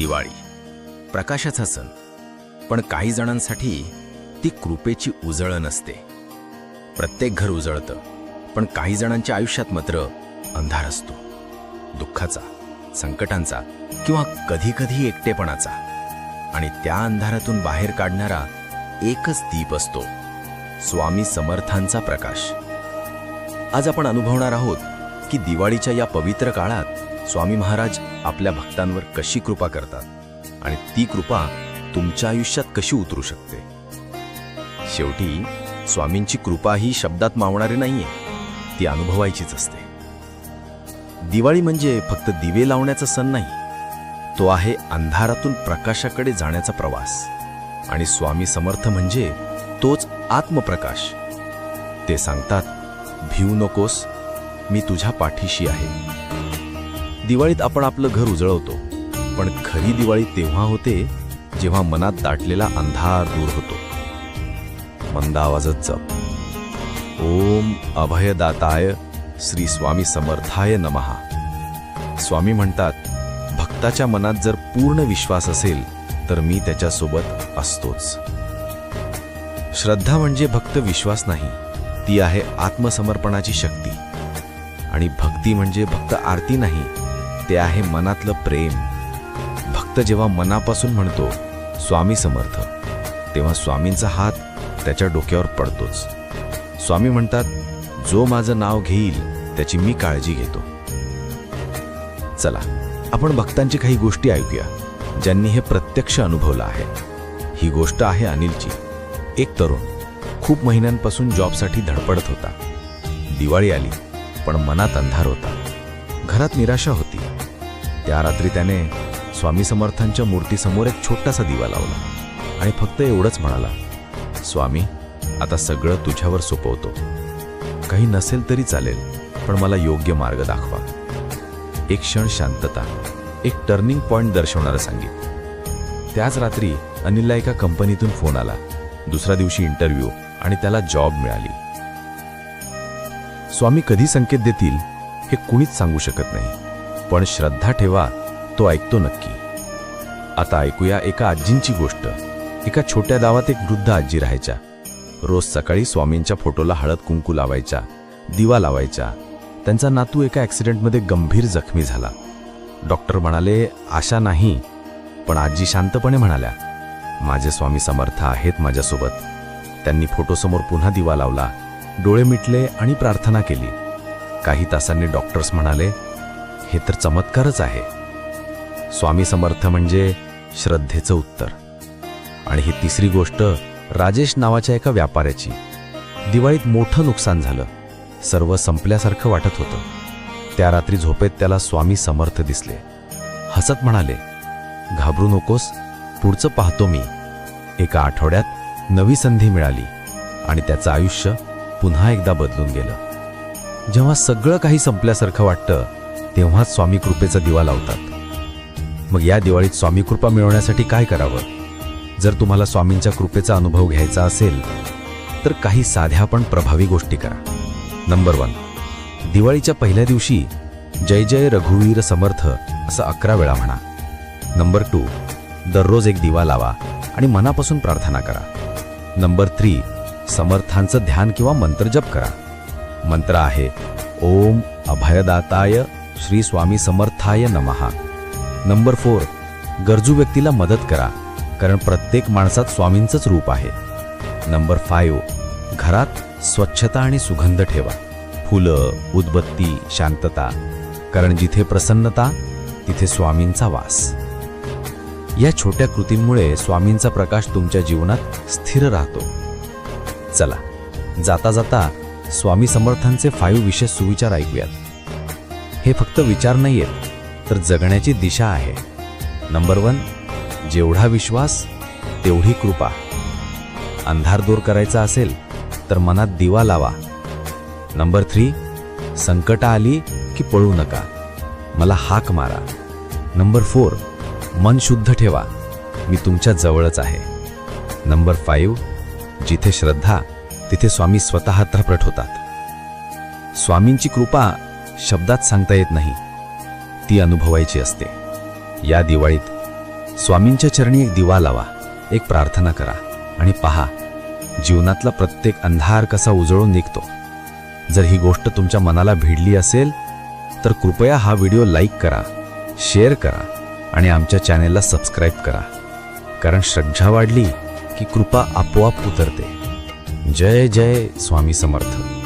दिवाळी. प्रकाशाचा सण. पण काही जणांसाठी ती कृपेची उजळ नसते. प्रत्येक घर उजळतं पण काही जणांच्या आयुष्यात मात्र अंधार असतो. दुःखाचा संकटांचा किंवा कधीकधी एकटेपणाचा. आणि त्या अंधारातून बाहेर काढणारा एकच दीप असतो स्वामी समर्थांचा प्रकाश. आज आपण अनुभवणार आहोत की दिवाळीच्या या पवित्र काळात स्वामी महाराज आपल्या भक्तांवर कशी कृपा करतात आणि ती कृपा तुमच्या आयुष्यात कशी उतरू शकते? शेवटी स्वामींची कृपा ही शब्दात मावणारी नाहीये ती अनुभवायचीच असते. दिवाळी म्हणजे फक्त दिवे लावण्याचा सण नाही तो आहे अंधारातून प्रकाशाकडे जाण्याचा प्रवास. आणि स्वामी समर्थ म्हणजे तोच आत्मप्रकाश. ते सांगतात भिऊ नकोस मी तुझ्या पाठीशी आहे. दिवाळीत आपण आपलं घर उजळवतो. पण खरी दिवाळी तेव्हा होते जेव्हा मनात दाटलेला अंधार दूर होतो. मंद आवाजात जप. ओम अभयदाताय श्री स्वामी समर्थाय नमहा स्वामी म्हणतात भक्ताच्या मनात जर पूर्ण विश्वास असेल तर मी त्याच्यासोबत असतोच. श्रद्धा म्हणजे भक्त विश्वास नाही ती आहे आत्मसमर्पणाची शक्ती. आणि भक्ती म्हणजे भक्त आरती नाही ते आहे मनातलं प्रेम. भक्त जेव्हा मनापासून म्हणतो स्वामी समर्थ तेव्हा स्वामींचा हात त्याच्या डोक्यावर पडतोच. स्वामी म्हणतात जो माझं नाव घेईल त्याची मी काळजी घेतो. चला आपण भक्तांची काही गोष्टी ऐकूया ज्यांनी हे प्रत्यक्ष अनुभवलं आहे. ही गोष्ट आहे अनिलची. एक तरुण खूप महिन्यांपासून जॉबसाठी धडपडत होता. दिवाळी आली पण मनात अंधार होता. घरात निराशा होती. त्या रात्री त्याने स्वामी समर्थांच्या मूर्तीसमोर एक छोटासा दिवा लावला आणि फक्त एवढंच म्हणाला स्वामी आता सगळं तुझ्यावर सोपवतो. काही नसेल तरी चालेल पण मला योग्य मार्ग दाखवा. एक क्षण शांतता एक टर्निंग पॉइंट दर्शवणारं सांगित. त्याच रात्री अनिलला एका कंपनीतून फोन आला. दुसऱ्या दिवशी इंटरव्ह्यू आणि त्याला जॉब मिळाली. स्वामी कधी संकेत देतील हे कुणीच सांगू शकत नाही. पण श्रद्धा ठेवा तो ऐकतो नक्की. आता ऐकूया एका आजींची गोष्ट. एका छोट्या गावात एक वृद्ध आजी राहायच्या. रोज सकाळी स्वामींच्या फोटोला हळद कुंकू लावायच्या दिवा लावायच्या. त्यांचा नातू एका ॲक्सिडेंटमध्ये गंभीर जखमी झाला. डॉक्टर म्हणाले आशा नाही. पण आजी शांतपणे म्हणाल्या माझे स्वामी समर्थ आहेत माझ्यासोबत. त्यांनी फोटोसमोर पुन्हा दिवा लावला डोळे मिटले आणि प्रार्थना केली. काही तासांनी डॉक्टर्स म्हणाले हे तर चमत्कारच आहे. स्वामी समर्थ म्हणजे श्रद्धेचं उत्तर. आणि ही तिसरी गोष्ट राजेश नावाच्या एका व्यापाऱ्याची. दिवाळीत मोठं नुकसान झालं. सर्व संपल्यासारखं वाटत होतं. त्या रात्री झोपेत त्याला स्वामी समर्थ दिसले. हसत म्हणाले घाबरू नकोस पुढचं पाहतो मी. एका आठवड्यात नवी संधी मिळाली आणि त्याचं आयुष्य पुन्हा एकदा बदलून गेलं. जेव्हा सगळं काही संपल्यासारखं वाटतं तेव्हाच स्वामी कृपेचा दिवा लावतात. मग या दिवाळीत स्वामी कृपा मिळवण्यासाठी काय करावं? जर तुम्हाला स्वामींच्या कृपेचा अनुभव घ्यायचा असेल तर काही साध्या पण प्रभावी गोष्टी करा. नंबर वन दिवाळीच्या पहिल्या दिवशी जय जय रघुवीर समर्थ असं अकरा वेळा म्हणा. नंबर टू दररोज एक दिवा लावा आणि मनापासून प्रार्थना करा. नंबर थ्री समर्थांचं ध्यान किंवा मंत्रजप करा. मंत्र आहे ओम अभयदाताय श्री स्वामी समर्थाय नमहा नंबर फोर गरजू व्यक्तीला मदत करा कारण प्रत्येक माणसात स्वामींचंच रूप आहे. नंबर फाईव्ह घरात स्वच्छता आणि सुगंध ठेवा. फुलं उदबत्ती शांतता कारण जिथे प्रसन्नता तिथे स्वामींचा वास. या छोट्या कृतींमुळे स्वामींचा प्रकाश तुमच्या जीवनात स्थिर राहतो. चला जाता जाता स्वामी समर्थांचे फाईव्ह विशेष सुविचार ऐकूयात. हे फक्त विचार नाही आहेत तर जगण्याची दिशा आहे. नंबर वन जेवढा विश्वास तेवढी कृपा. अंधार दूर करायचा असेल तर मनात दिवा लावा. नंबर थ्री संकट आली की पळू नका. मला हाक मारा. नंबर फोर मन शुद्ध ठेवा. मी तुमच्या जवळच आहे. नंबर फाईव्ह जिथे श्रद्धा तिथे स्वामी स्वतः प्रट होतात. स्वामींची कृपा शब्दात सांगता येत नाही. ती अनुभवायची असते. या दिवाळीत स्वामींच्या चरणी एक दिवा लावा एक प्रार्थना करा आणि पहा जीवनातला प्रत्येक अंधार कसा उजळून निघतो. जर ही गोष्ट तुमच्या मनाला भिडली असेल तर कृपया हा व्हिडिओ लाईक करा शेअर करा आणि आमच्या चॅनेलला सबस्क्राईब करा. कारण श्रद्धा वाढली की कृपा आपोआप उतरते. जय जय स्वामी समर्थ.